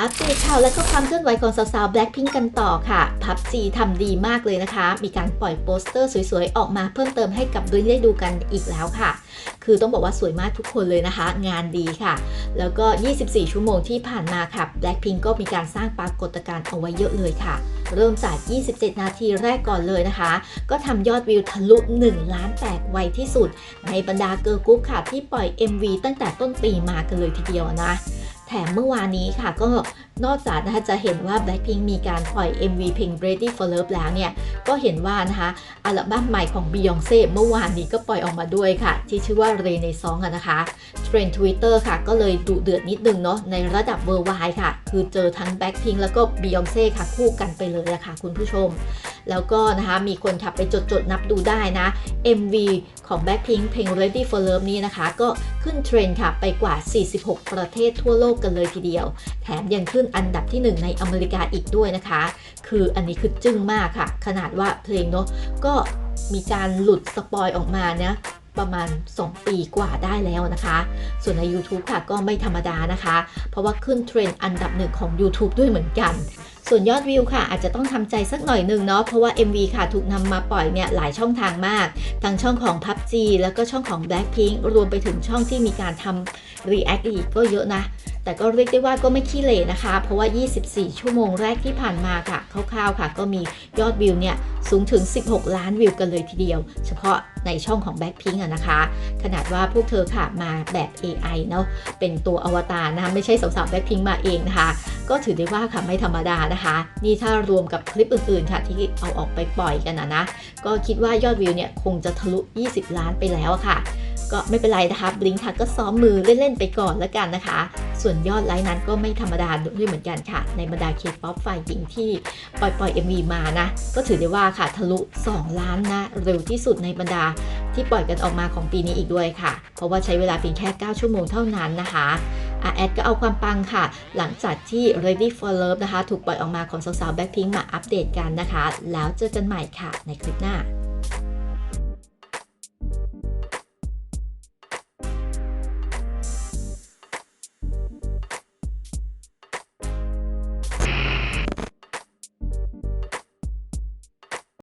อัปเดตข่าวและก็ความเคลื่อนไหวของสาวๆ Blackpink กันต่อค่ะ พับจีทำดีมากเลยนะคะ มีการปล่อยโปสเตอร์สวยๆ ออกมาเพิ่มเติมให้กับดุ้ยได้ดูกันอีกแล้วค่ะ คือต้องบอกว่าสวยมากทุกคนเลยนะคะ งานดีค่ะ แล้วก็ 24 ชั่วโมงที่ผ่านมาค่ะ Blackpink ก็มีการสร้างปรากฏการณ์เอาไว้เยอะเลยค่ะ เริ่มจาก 27 นาทีแรกก่อนเลยนะคะ ก็ทำยอดวิวทะลุ 1 ล้านแตกไวที่สุด ในบรรดาเกิร์ลกรุ๊ปค่ะที่ปล่อย MV ตั้งแต่ต้นปีมากันเลยทีเดียวนะ แถมเมื่อวานนี้ค่ะก็นอกจากนะคะจะเห็นว่า Blackpink มีการปล่อย MV เพลง Ready for Love แล้วเนี่ย ก็เห็นว่านะคะอัลบั้มใหม่ของ Beyonce เมื่อวานนี้ก็ปล่อยออกมาด้วยค่ะ ที่ชื่อว่า Renaissance อะนะคะเทรนด์ Twitter ค่ะ ก็เลยดุเดือดนิดนึงเนาะในระดับ worldwide ค่ะ คือเจอทั้ง Blackpink แล้วก็ Beyonce ค่ะ คู่กันไปเลยอะค่ะ คุณผู้ชมแล้วก็นะคะมีคนขับไปจดจดๆนับดูได้นะ MV ของ Blackpink เพลง Ready for Love นี้นะคะ ก็ขึ้นเทรนด์ค่ะไปกว่า 46 ประเทศทั่วโลกกันเลยทีเดียว แถมยังขึ้นอันดับที่ 1 ในอเมริกาอีกด้วยนะคะ คืออันนี้คือจึ้งมากค่ะ ขนาดว่าเพลงเนาะก็มีการหลุดสปอยออกมาเนี่ยประมาณ 2 ปีกว่าได้แล้วนะคะ ส่วนใน YouTube ค่ะก็ไม่ธรรมดานะคะ เพราะว่าขึ้นเทรนด์อันดับหนึ่งของ YouTube ด้วยเหมือนกัน ส่วนยอดวิวค่ะ อาจจะต้องทำใจสักหน่อยหนึ่งเนาะเพราะว่า MV ค่ะถูกนำมาปล่อยเนี่ยหลายช่องทางมากทั้งช่องของ PUBG แล้วก็ช่องของ Blackpink รวมไปถึงช่องที่มีการทำ React อีกก็เยอะนะ แต่ก็เรียกได้ว่าก็ไม่ขี้เหร่นะคะ เพราะว่า 24 ชั่วโมงแรกที่ผ่านมาค่ะคร่าวๆค่ะ ก็มียอดวิวเนี่ยสูงถึง 16 ล้านวิวกันเลยทีเดียว เฉพาะในช่องของ Blackpink อะนะคะ ขนาดว่าพวกเธอค่ะมาแบบ AI เนาะเป็นตัวอวตารนะคะไม่ใช่สาวๆ Blackpink มาเองนะคะ ก็ถือได้ว่าค่ะไม่ธรรมดานะคะ นี่ถ้ารวมกับคลิปอื่นๆค่ะที่เอาออกไปปล่อยกันนะนะก็คิดว่ายอดวิวเนี่ยคงจะทะลุ 20 ล้านไปแล้วค่ะ ก็ไม่เป็นไรนะคะบลิงค่ะก็ซ้อมมือเล่น ๆ ไปก่อนแล้วกันนะคะ ส่วนยอดไลค์นั้นก็ไม่ธรรมดาด้วยเหมือนกันค่ะ ในบรรดาเคป๊อปฝ่ายหญิงที่ปล่อยปล่อย MV มานะ ก็ถือได้ว่าค่ะทะลุ 2 ล้านนะ เร็วที่สุดในบรรดาที่ปล่อยกันออกมาของปีนี้อีกด้วยค่ะ เพราะว่าใช้เวลาเพียงแค่ 9 ชั่วโมงเท่านั้นนะคะอาแอดก็เอาความปังค่ะ หลังจากที่ Ready for Love นะคะ ถูกปล่อยออกมาของสาวๆ Blackpink มาอัปเดตกันนะคะ แล้วเจอกันใหม่ค่ะในคลิปหน้า